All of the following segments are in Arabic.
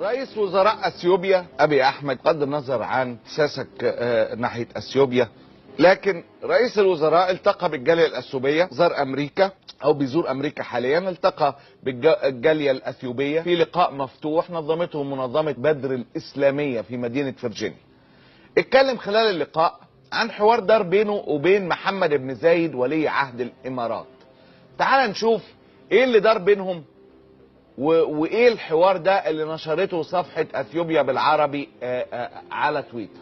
رئيس وزراء أثيوبيا أبي أحمد بغض النظر عن سياسك آه، ناحية أثيوبيا لكن رئيس الوزراء التقى بالجالية الأثيوبية زار أمريكا أو بيزور أمريكا حاليا التقى بالجالية الأثيوبية في لقاء مفتوح نظمته منظمة بدر الإسلامية في مدينة فيرجينيا. اتكلم خلال اللقاء عن حوار دار بينه وبين محمد بن زايد ولي عهد الإمارات. تعال نشوف إيه اللي دار بينهم وإيه الحوار ده اللي نشرته صفحة أثيوبيا بالعربي آه، آه، على تويتر؟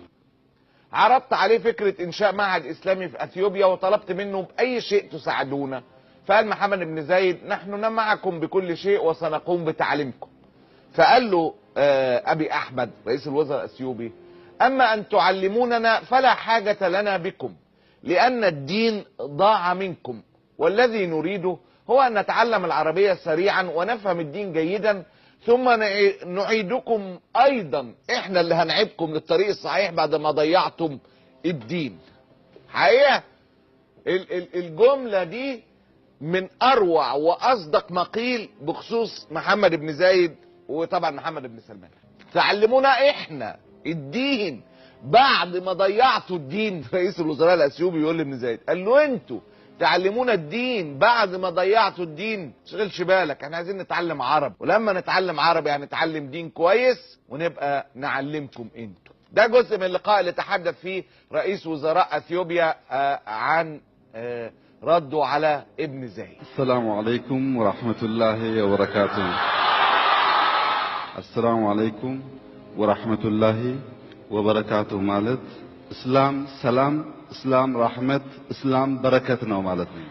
عرضت عليه فكرة إنشاء معهد إسلامي في أثيوبيا وطلبت منه بأي شيء تساعدونا. فقال محمد بن زايد نحن معكم بكل شيء وسنقوم بتعليمكم. فقال له آه، أبي أحمد رئيس الوزراء الأثيوبي أما أن تعلموننا فلا حاجة لنا بكم لأن الدين ضاع منكم والذي نريده هو أن نتعلم العربية سريعا ونفهم الدين جيدا ثم نعي- نعيدكم أيضا. إحنا اللي هنعيدكم للطريق الصحيح بعد ما ضيعتم الدين. حقيقة ال- ال- الجملة دي من أروع وأصدق ما قيل بخصوص محمد بن زايد وطبعا محمد بن سلمان. تعلمونا إحنا الدين بعد ما ضيعتوا الدين. رئيس الوزراء الأثيوبي يقول لابن زايد قال له أنتوا تعلمونا الدين بعد ما ضيعتوا الدين. شغلش بالك إحنا عايزين نتعلم عرب ولما نتعلم عربي يعني نتعلم دين كويس ونبقى نعلمكم أنتوا. ده جزء من اللقاء اللي تحدث فيه رئيس وزراء اثيوبيا آه، عن آه، رده على ابن زايد السلام عليكم ورحمة الله وبركاته. السلام عليكم ورحمة الله وبركاته. مالت؟ እስላም ሰላም እስላም ራሕመት እስላም በረከት ነው ማለት ነው።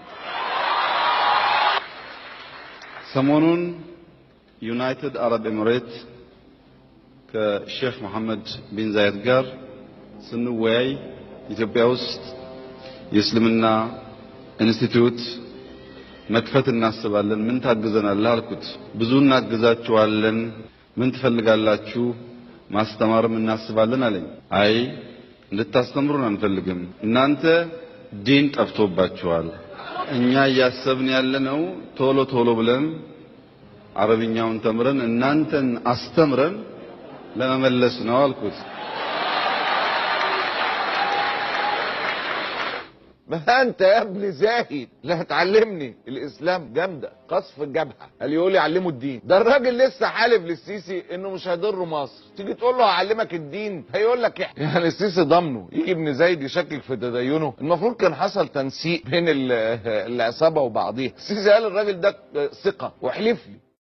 ሰሞኑን ዩናይትድ አረብ ኤሚሬት ከሼክ መሐመድ ቢን ዛየድ ጋር ስንወያይ ኢትዮጵያ ውስጥ የእስልምና ኢንስቲትዩት መክፈት እናስባለን። ምን ታግዘናለህ አልኩት። ብዙ እናግዛችኋለን። ምን ትፈልጋላችሁ? ማስተማርም እናስባለን አለኝ። አይ እንድታስተምሩን አንፈልግም። እናንተ ዲን ጠፍቶባችኋል። እኛ እያሰብን ያለነው ቶሎ ቶሎ ብለን አረብኛውን ተምረን እናንተን አስተምረን ለመመለስ ነው አልኩት። ما انت يا ابن زاهد. لا هتعلمني الإسلام جامدة. قصف الجبهه قال يقول لي علمه الدين. ده الراجل لسه حالف للسيسي إنه مش هيضر مصر. تيجي تقول له هعلمك الدين هيقول لك إيه؟ يعني السيسي ضامنه يجي ابن زايد يشكك في تدينه. المفروض كان حصل تنسيق بين ال- العصابة وبعضيها. السيسي قال الراجل ده ثقة. واحلف لي.